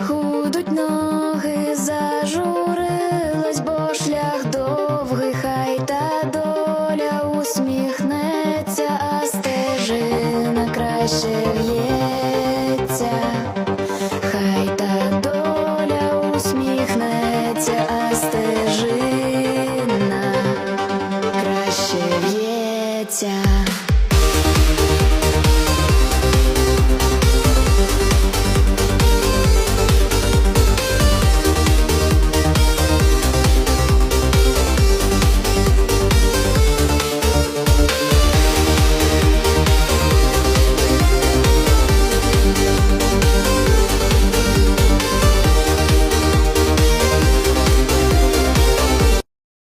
худуть ноги, зажурилась, бо шлях довгий, хай та доля усміхнеться, а стежина краще в'ється, хай та доля усміхнеться, а стежина краще в'ється.